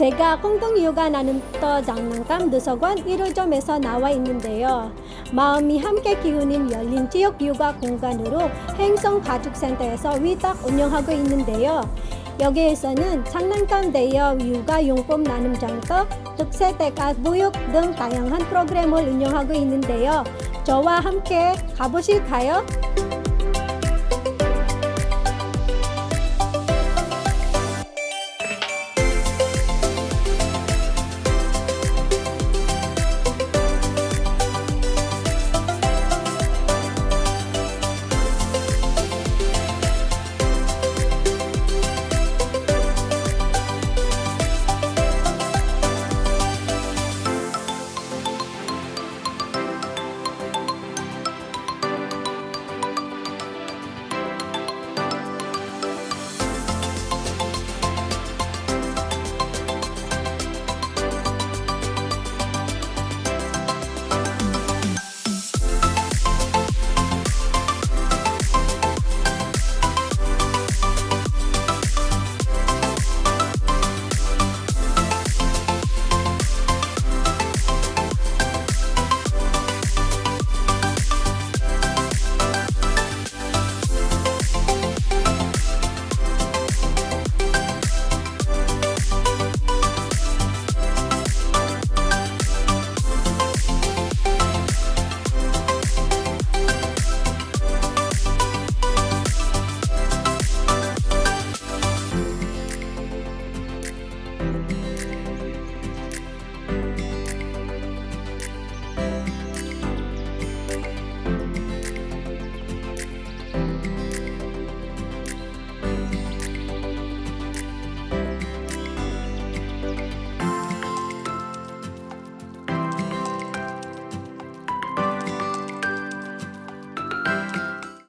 제가 공동 이유가 나눔터 장난감 도서관 1호점에서 나와 있는데요. 마음이 함께 기우는 열린 지역 육아 공간으로 행성 가족센터에서 위탁 운영하고 있는데요. 여기에서는 장난감 대여 육아 용품 나눔 장터, 특세 대가 무역 등 다양한 프로그램을 운영하고 있는데요. 저와 함께 가보실까요?